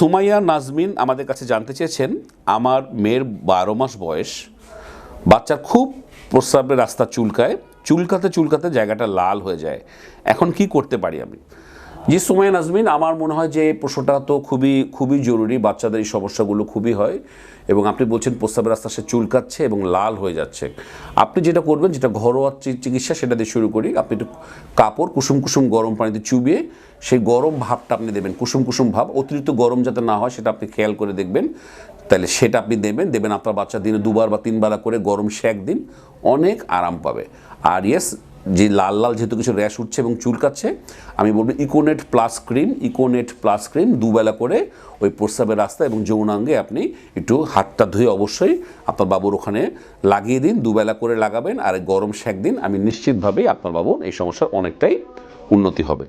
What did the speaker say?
সুমাইয়া নাজমিন আমাদের কাছে জানতে চেয়েছেন, আমার মেয়ের বারো মাস বয়স বাচ্চার খুব প্রস্রাবের রাস্তা চুলকায়, চুলকাতে চুলকাতে জায়গাটা লাল হয়ে যায়। এখন কি করতে পারি আমি? জি সুমাইয়া নাজমিন, আমার মনে হয় যে প্রশ্নটা তো খুবই খুবই জরুরি, বাচ্চাদের এই সমস্যাগুলো খুবই হয়। এবং আপনি বলছেন প্রস্রাবের রাস্তা সে চুলকাচ্ছে এবং লাল হয়ে যাচ্ছে। আপনি যেটা করবেন, যেটা ঘরোয়া চিকিৎসা, সেটা দিয়ে শুরু করি। আপনি একটু কাপড়, কুসুম কুসুম গরম পানিতে চুবিয়ে সেই গরম ভাবটা আপনি দেবেন। কুসুম কুসুম ভাব, অতিরিক্ত গরম যাতে না হয়, সেটা আপনি খেয়াল করে দেখবেন। তাহলে সেটা আপনি দেবেন। দেবেন আপনার বাচ্চা দিনে দুবার বা তিনবার করে গরম শেক দিন, অনেক আরাম পাবে। আর ইয়েস যে লাল লাল যেহেতু কিছু র্যাশ উঠছে এবং চুলকাচ্ছে, আমি বলব Econet plus cream Econet plus cream দুবেলা করে ওই প্রস্রাবের রাস্তা এবং যৌনাঙ্গে আপনি একটু হাতটা ধুয়ে অবশ্যই আপনার বাবুর ওখানে লাগিয়ে দিন, দুবেলা করে লাগাবেন আর গরম শেক দিন। আমি নিশ্চিতভাবেই আপনার বাবুর এই সমস্যার অনেকটাই উন্নতি হবে।